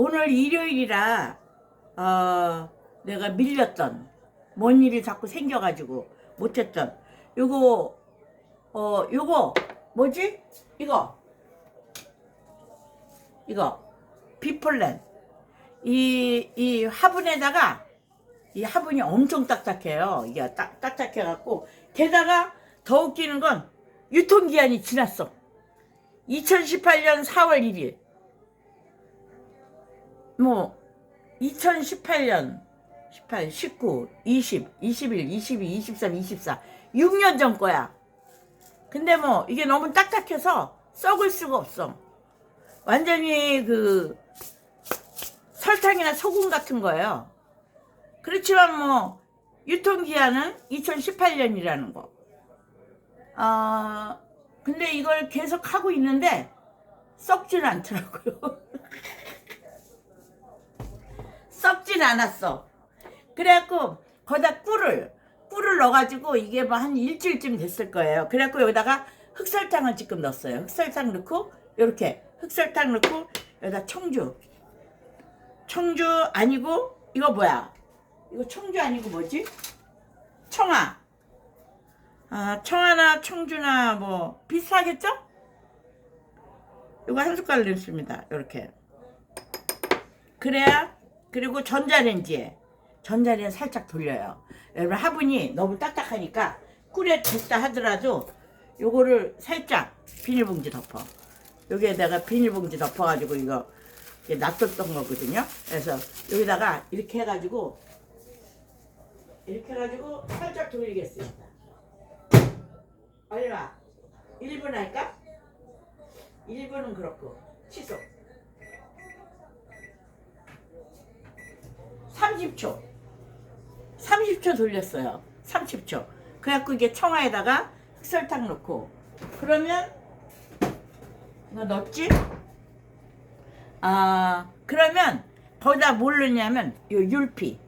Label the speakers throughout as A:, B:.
A: 오늘 일요일이라 어, 내가 밀렸던 뭔 일이 자꾸 생겨가지고 못했던 요거 어 요거 뭐지? 이거. 이거. 비폴렌. 이, 이 화분에다가 이 화분이 엄청 딱딱해요. 이게 딱, 딱딱해 갖고 게다가 더 웃기는 건 유통기한이 지났어. 2018년 4월 1일 뭐 2018년 18, 19, 20, 21, 22, 23, 24 6년 전 거야. 근데 뭐 이게 너무 딱딱해서 썩을 수가 없어. 완전히 그 설탕이나 소금 같은 거예요. 그렇지만 뭐 유통기한은 2018년이라는 거. 아, 근데 이걸 계속 하고 있는데 썩지는 않더라고요. 썩진 않았어. 그래갖고 거기다 꿀을 꿀을 넣어가지고 이게 뭐 한 일주일쯤 됐을 거예요. 그래갖고 여기다가 흑설탕을 지금 넣었어요. 흑설탕 넣고 이렇게 흑설탕 넣고 여기다 청주 청주 아니고 이거 뭐야? 이거 청주 아니고 뭐지? 청아 아, 청아나 청주나 뭐 비슷하겠죠? 이거 한 숟갈 넣습니다. 이렇게. 그래야 그리고 전자레인지에 전자레인지 살짝 돌려요. 여러분 화분이 너무 딱딱하니까 꿀에 됐다 하더라도 요거를 살짝 비닐봉지 덮어. 여기에다가 비닐봉지 덮어가지고 이거 놔뒀던 거거든요. 그래서 여기다가 이렇게 해가지고 이렇게 해가지고 살짝 돌리겠습니다. 와. 1분 할까? 1분은 그렇고 취소 30초. 30초 돌렸어요. 30초. 그래갖고 이게 청아에다가 흑설탕 넣고. 그러면 이거 넣었지? 아 그러면 거기다 뭘 넣냐면 요 율피.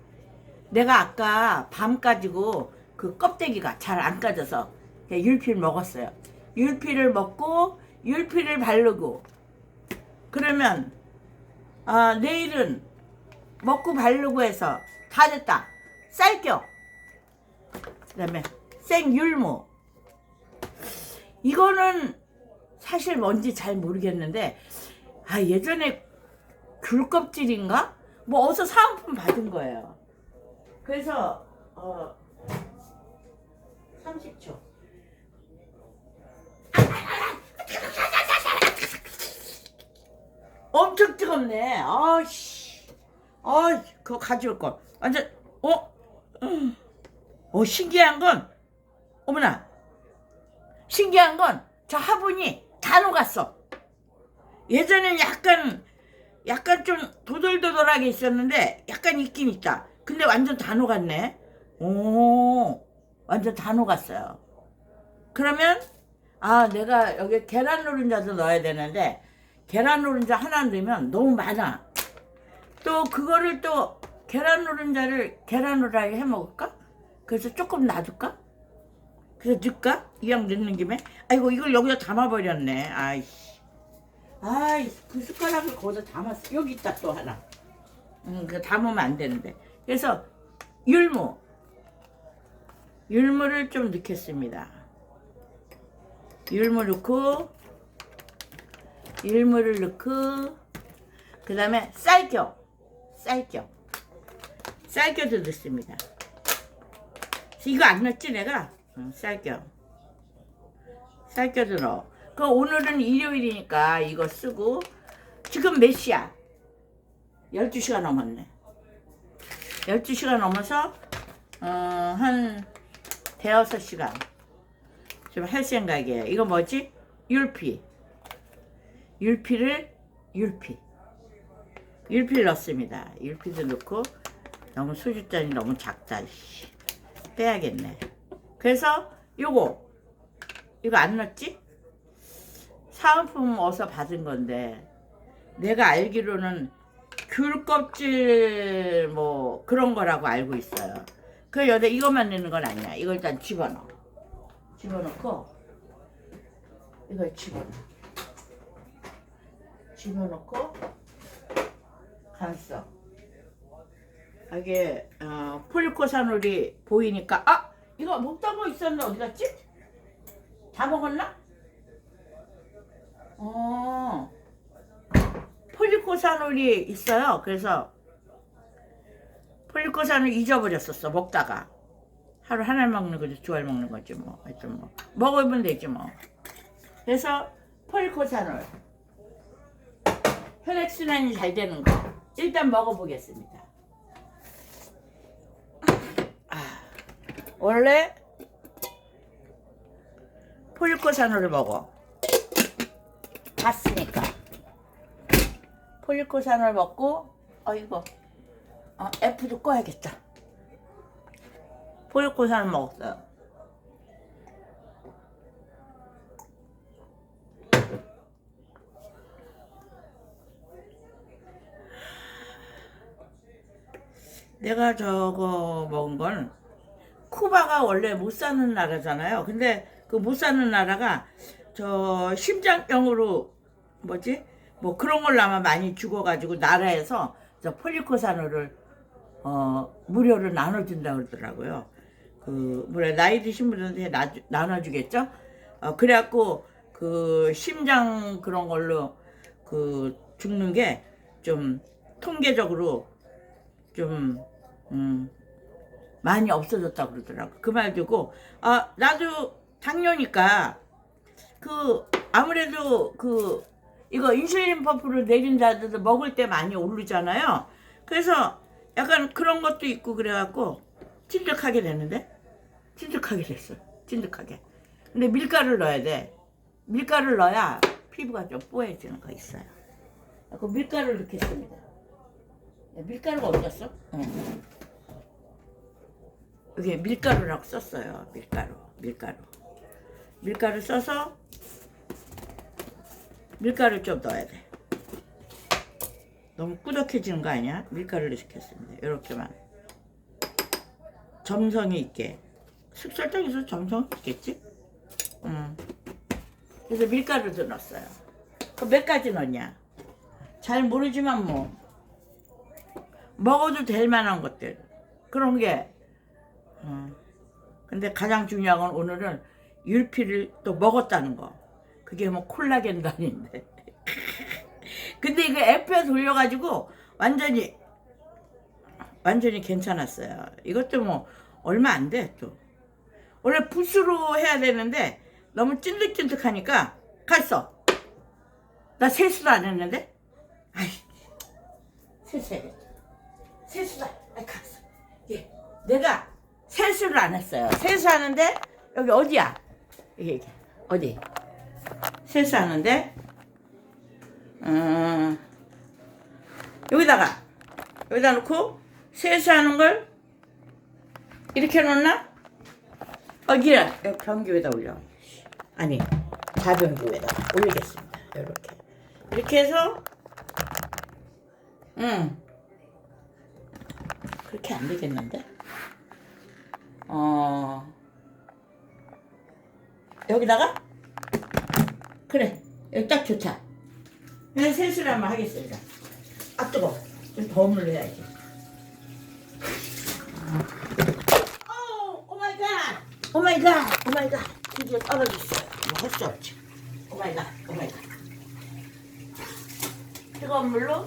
A: 내가 아까 밤 가지고 그 껍데기가 잘 안 까져서 율피를 먹었어요. 율피를 먹고 율피를 바르고. 그러면 아, 내일은 먹고 바르고 해서 다 됐다. 쌀겨. 그 다음에 생율무. 이거는 사실 뭔지 잘 모르겠는데 아 예전에 귤 껍질인가 뭐 어디서 사은품 받은 거예요. 그래서 어 30초. 엄청 뜨겁네. 아씨. 아, 그거 가져올 걸. 완전, 어? 음. 어, 신기한 건, 어머나. 신기한 건, 저 화분이 다 녹았어. 예전엔 약간, 약간 좀 도돌도돌하게 있었는데, 약간 있긴 있다. 근데 완전 다 녹았네. 오, 완전 다 녹았어요. 그러면, 아, 내가 여기 계란 노른자도 넣어야 되는데, 계란 노른자 하나 넣으면 너무 많아. 또 그거를 또 계란 노른자를 계란 후라이 해 먹을까? 그래서 조금 놔둘까? 그래서 넣을까? 이왕 넣는 김에 아이고 이걸 여기다 담아버렸네. 아이씨. 아이 그 숟가락을 거기다 담았어. 여기 있다 또 하나. 음, 그 담으면 안 되는데. 그래서 율무. 율무를 좀 넣겠습니다. 율무 넣고 일물을 넣고 그 다음에 쌀겨 쌀겨. 쌀겨도 넣습니다. 이거 안 넣었지 내가? 응, 쌀겨. 쌀겨도 넣어. 그 오늘은 일요일이니까 이거 쓰고 지금 몇 시야? 12시가 넘었네. 12시가 넘어서 어, 한 대여섯 시간 좀 할 생각이에요. 이거 뭐지? 율피. 율피를 율피 율피를 넣습니다. 율피도 넣고 너무 수주잔이 너무 작다. 씨. 빼야겠네. 그래서 요거. 이거 안 넣었지? 사은품 어서 받은 건데 내가 알기로는 귤 껍질 뭐 그런 거라고 알고 있어요. 그 여기다 이것만 넣는 건 아니야. 이걸 일단 집어넣어. 집어넣고 이걸 집어넣어. 집어넣고 갔어. 이게 어, 폴리코사놀이 보이니까 아 이거 먹던 거 있었는데 어디 갔지? 다 먹었나? 어 폴리코사놀이 있어요. 그래서 폴리코사놀 잊어버렸었어 먹다가 하루 하나 먹는 거지 두 알 먹는 거지 뭐 하여튼 뭐 먹으면 되지 뭐. 그래서 폴리코사놀 혈액순환이 잘 되는 거 일단 먹어보겠습니다. 아, 원래 폴리코사놀을 먹어. 봤으니까. 폴리코사놀 먹고 어이구 어, F도 꺼야겠다. 폴리코사놀 먹었어요. 내가 저거 먹은 건 쿠바가 원래 못 사는 나라잖아요. 근데 그 못 사는 나라가 저 심장병으로 뭐지? 뭐 그런 걸로 아마 많이 죽어가지고 나라에서 저 폴리코사노를 어 무료로 나눠준다 그러더라고요. 그 뭐래 나이 드신 분들한테 나, 나눠주겠죠? 어 그래갖고 그 심장 그런 걸로 그 죽는 게 좀 통계적으로 좀 음, 많이 없어졌다 그러더라고. 그 말 듣고 아 나도 당뇨니까 그 아무래도 그 이거 인슐린 펌프를 내린다도 먹을 때 많이 오르잖아요. 그래서 약간 그런 것도 있고 그래갖고 찐득하게 되는데 찐득하게 됐어. 찐득하게. 근데 밀가루를 넣어야 돼. 밀가루를 넣어야 피부가 좀 뽀해지는 거 있어요. 그 밀가루를 넣겠습니다. 야, 밀가루가 어디 갔어? 응. 여기 밀가루라고 썼어요. 밀가루, 밀가루. 밀가루 써서 밀가루 좀 넣어야 돼. 너무 꾸덕해지는 거 아니야? 밀가루를 시켰습니다. 이렇게만. 점성이 있게. 습설탕에서 점성 있겠지? 응. 그래서 밀가루도 넣었어요. 그몇 가지 넣냐? 잘 모르지만 뭐. 먹어도 될 만한 것들. 그런 게. 어. 근데 가장 중요한 건 오늘은 율피를 또 먹었다는 거. 그게 뭐 콜라겐도 아닌데. 근데 이거 F에 돌려가지고 완전히, 완전히 괜찮았어요. 이것도 뭐 얼마 안 돼, 또. 원래 붓으로 해야 되는데 너무 찐득찐득하니까 갔어. 나 세수도 안 했는데? 아이, 세수해야겠다. 세수다. 아, 갔어. 예. 내가 세수를 안 했어요. 세수하는데 여기 어디야? 이게 이게 어디? 세수하는데 음, 여기다가 여기다 놓고 세수하는 걸 이렇게 놓나? 여기 변기 위에다 올려. 아니 자변기 위에다 올리겠습니다. 이렇게 이렇게 해서 음. 그렇게 안 되겠는데? 어, 여기다가? 그래, 여기 딱 좋다. 그냥 세수를 한번 하겠습니다. 아, 뜨거. 좀더 물로 해야지. 오, 오 마이 갓! 오 마이 갓! 오 마이 갓! 드디어 떨어졌어요. 뭐 할 수 없지. 오 마이 갓! 오 마이 갓! 뜨거운 물로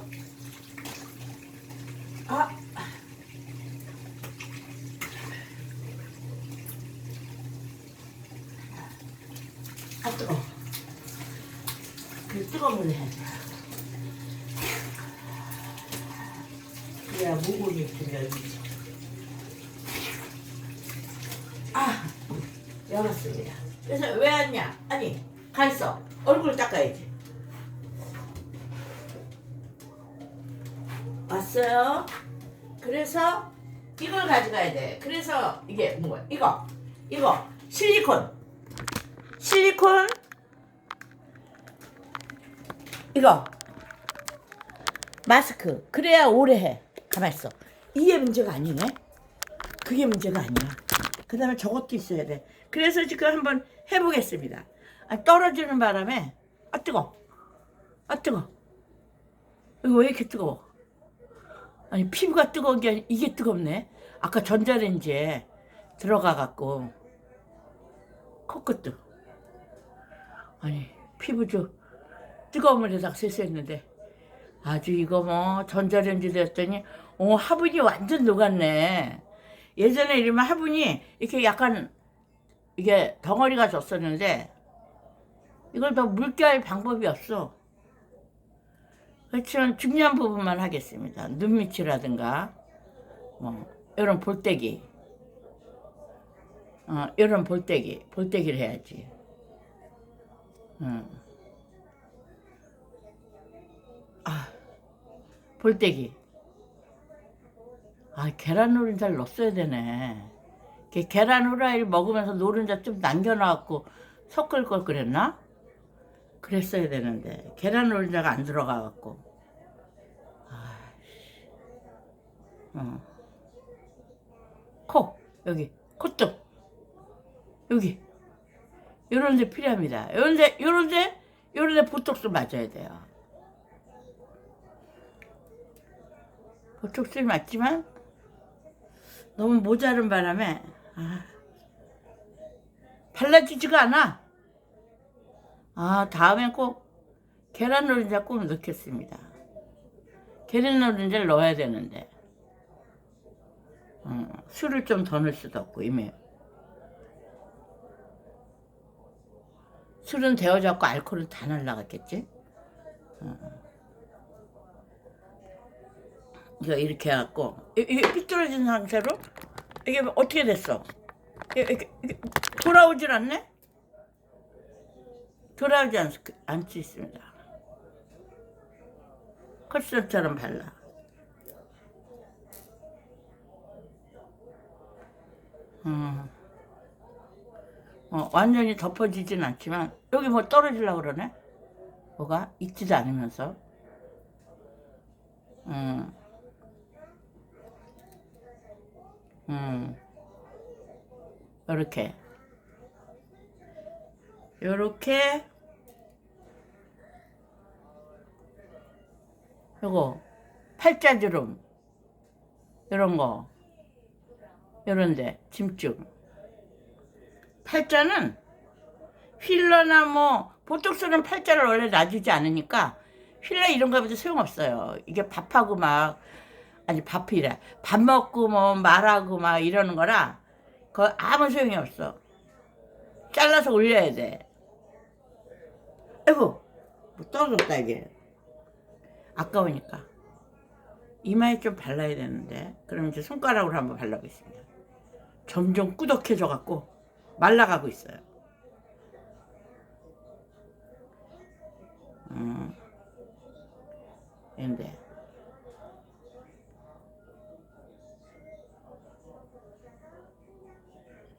A: 아, 아 뜨거. 그 뜨거운 물에 해. 그래야 모공이 들려지지. 아, 열었습니다. 그래서 왜 왔냐? 아니, 갔어. 얼굴 닦아야지. 왔어요. 그래서 이걸 가져가야 돼. 그래서 이게 뭐야? 이거, 이거 실리콘, 실리콘, 이거 마스크. 그래야 오래 해. 가만 있어. 이게 문제가 아니네. 그게 문제가 아니야. 그 다음에 저것도 있어야 돼. 그래서 지금 한번 해보겠습니다. 아, 떨어지는 바람에 아 뜨거, 아 뜨거. 이거 왜 이렇게 뜨거워? 아니 피부가 뜨거운 게 아니 이게 뜨겁네. 아까 전자레인지에 들어가 갖고 코끝도 아니 피부 좀 뜨거운 물에다가 세수했는데 아주 이거 뭐 전자레인지 됐더니 어 화분이 완전 녹았네. 예전에 이러면 화분이 이렇게 약간 이게 덩어리가 졌었는데 이걸 더 묽게 할 방법이 없어. 그렇지만 중요한 부분만 하겠습니다. 눈 밑이라든가 뭐 이런 볼때기, 어 이런 볼때기, 볼때기를 해야지. 응. 아 볼때기. 아 계란 노른자를 넣었어야 되네. 계란 후라이를 먹으면서 노른자 좀 남겨놔갖고 섞을 걸 그랬나? 그랬어야 되는데 계란 노른자가 안 들어가갖고 아이씨. 어. 코 여기 콧등 여기 요런 데 필요합니다 요런 데 요런 데 요런 데 보톡스 맞아야 돼요 보톡스 맞지만 너무 모자른 바람에 아, 발라지지가 않아 아, 다음엔 꼭 계란 노른자 꼭 넣겠습니다. 계란 노른자를 넣어야 되는데. 어, 술을 좀 더 넣을 수도 없고, 이미. 술은 데워졌고 알코올은 다 날라갔겠지? 어. 이거 이렇게 해갖고, 이- 이게 삐뚤어진 상태로, 이게 어떻게 됐어? 이게, 돌아오질 않네? 돌아오지 않, 않지 있습니다. 컷선처럼 발라. 음. 어, 완전히 덮어지진 않지만 여기 뭐 떨어지려고 그러네? 뭐가? 있지도 않으면서 음. 음. 요렇게 요렇게 요거 팔자주름 요런 거 요런데 짐증 팔자는 휠러나 뭐 보톡스는 팔자를 원래 놔주지 않으니까 휠러 이런 거보다 소용없어요. 이게 밥하고 막 아니 밥이래. 밥 먹고 뭐 말하고 막 이러는 거라 그 아무 소용이 없어. 잘라서 올려야 돼. 아이고 뭐 떨어졌다 이게. 아까우니까. 이마에 좀 발라야 되는데. 그럼 이제 손가락으로 한번 발라보겠습니다. 점점 꾸덕해져 갖고 말라가고 있어요. 음. 근데.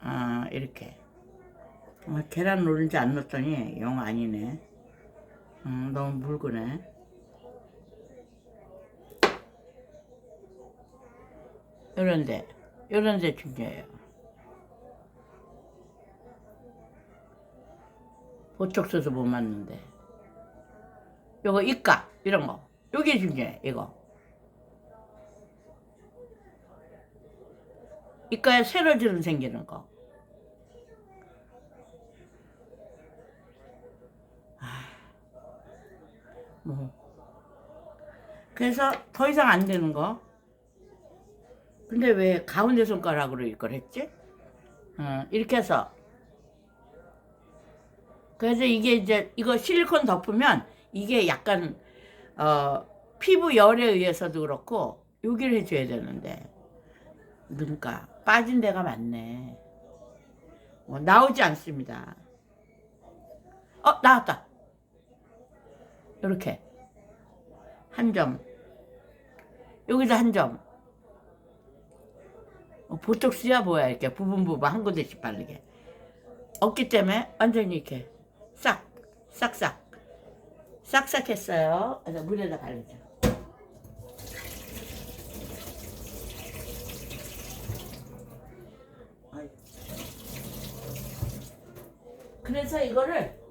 A: 아 이렇게. 아, 계란 노른자 안 넣었더니 영 아니네. 음, 너무 묽으네. 요런데 요런데 중요해요 보톡스도 못 맞는데 요거 입가 이런 거 요게 중요해 이거 입가에 세로주름 생기는 거 뭐. 그래서 더 이상 안 되는 거. 근데 왜 가운데 손가락으로 이걸 했지? 어, 이렇게 해서. 그래서 이게 이제 이거 실리콘 덮으면 이게 약간 어, 피부 열에 의해서도 그렇고 여기를 해줘야 되는데 눈가 빠진 데가 많네. 어, 나오지 않습니다. 어 나왔다. 이렇게 한 점. 여기도 한 점. 어, 보톡스야 뭐야 이렇게 부분 부분 한 군데씩 바르게. 없기 때문에 완전히 이렇게 싹 싹싹 싹싹 했어요. 그래서 물에다 바르죠. 그래서 이거를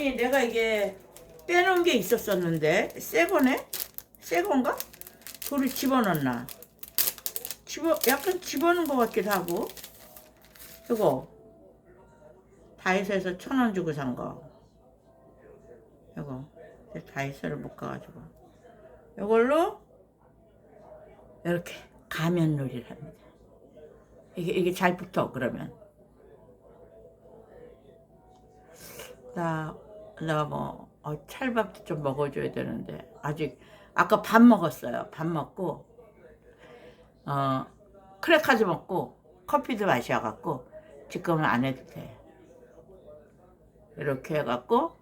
A: 아니 내가 이게 빼놓은 게 있었었는데 새 거네? 새 건가? 그걸 집어넣나? 집어 약간 집어넣은 것 같기도 하고 이거 다이소에서 천 원 주고 산 거. 이거 다이소를 못 가가지고 이걸로 이렇게 가면 놀이를 합니다. 이게 이게 잘 붙어 그러면 나 내가 뭐 어, 찰밥도 좀 먹어줘야 되는데 아직 아까 밥 먹었어요. 밥 먹고 어 크래카즈 먹고 커피도 마셔갖고 지금은 안 해도 돼. 이렇게 해갖고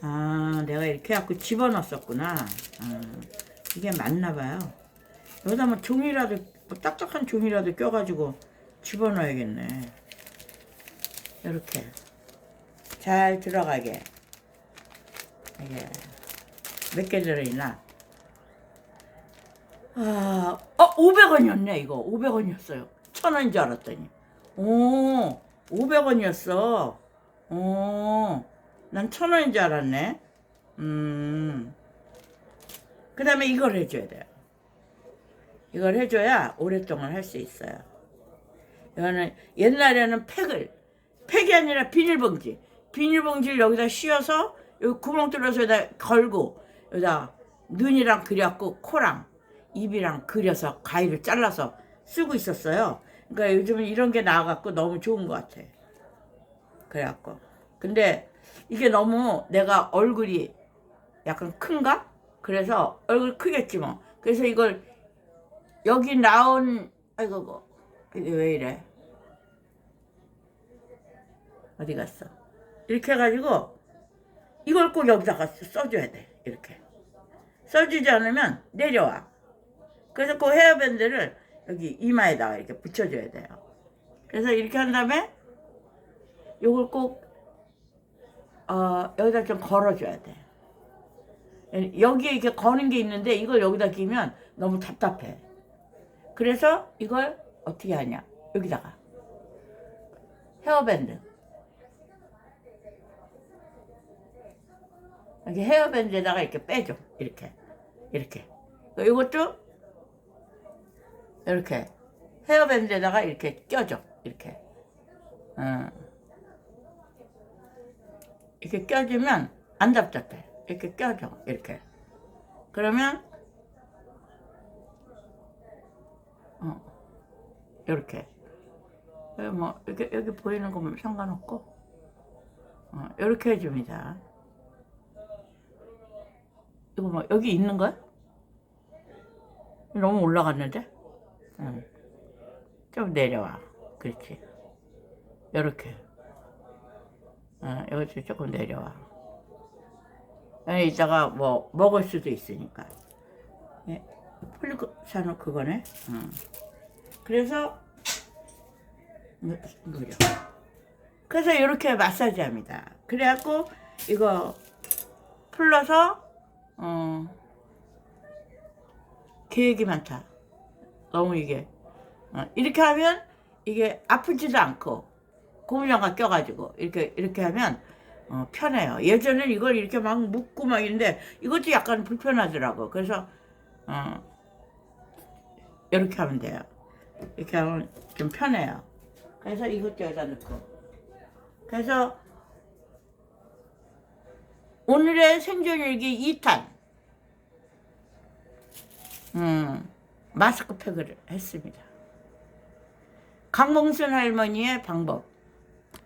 A: 아 내가 이렇게 해갖고 집어넣었었구나. 아, 이게 맞나 봐요. 여기다 뭐 종이라도 뭐 딱딱한 종이라도 껴가지고 집어넣어야겠네. 이렇게 잘 들어가게. 이게 몇 개 들어있나? 아, 어, 500원이었네, 이거. 500원이었어요. 천 원인 줄 알았더니. 오, 500원이었어. 오, 난천 원인 줄 알았네. 음. 그 다음에 이걸 해줘야 돼요. 이걸 해줘야 오랫동안 할 수 있어요. 이거는 옛날에는 팩을, 팩이 아니라 비닐봉지. 비닐봉지를 여기다 씌워서 여기 구멍 뚫어서 여기다 걸고 여기다 눈이랑 그렸고 코랑 입이랑 그려서 가위를 잘라서 쓰고 있었어요. 그러니까 요즘은 이런 게 나와갖고 너무 좋은 것 같아. 그래갖고. 근데 이게 너무 내가 얼굴이 약간 큰가? 그래서 얼굴 크겠지 뭐. 그래서 이걸 여기 나온 아이고 뭐 이게 왜 이래? 어디 갔어? 이렇게 해가지고 이걸 꼭 여기다가 써줘야 돼. 이렇게 써주지 않으면 내려와. 그래서 그 헤어밴드를 여기 이마에다가 이렇게 붙여줘야 돼요. 그래서 이렇게 한 다음에 요걸 꼭 어, 여기다 좀 걸어줘야 돼. 여기에 이렇게 거는 게 있는데 이걸 여기다 끼면 너무 답답해. 그래서 이걸 어떻게 하냐? 여기다가 헤어밴드. 여기 헤어밴드에다가 이렇게 빼줘. 이렇게. 이렇게. 이것도 이렇게 헤어밴드에다가 이렇게 껴줘. 이렇게. 어. 이렇게 껴주면 안 답답해. 이렇게 껴줘. 이렇게. 그러면 어. 이렇게. 여기 뭐 이렇게 여기 보이는 거면 상관없고 어, 이렇게 해줍니다. 이거 뭐 여기 있는 거야? 너무 올라갔는데? 응. 좀 내려와. 그렇지. 요렇게. 어, 여기 조금 내려와. 이따가 뭐 먹을 수도 있으니까. 예. 폴리산은 그거네. 응. 그래서 누려. 그래서 이렇게 마사지 합니다. 그래갖고 이거 풀러서 어, 계획이 많다. 너무 이게 어, 이렇게 하면 이게 아프지도 않고 고무장갑 껴가지고 이렇게 이렇게 하면 어, 편해요. 예전엔 이걸 이렇게 막 묶고 막 있는데 이것도 약간 불편하더라고. 그래서 어, 이렇게 하면 돼요. 이렇게 하면 좀 편해요. 그래서 이것도 여기다 넣고. 그래서 오늘의 생존일기 2탄. 음, 마스크팩을 했습니다. 강봉순 할머니의 방법.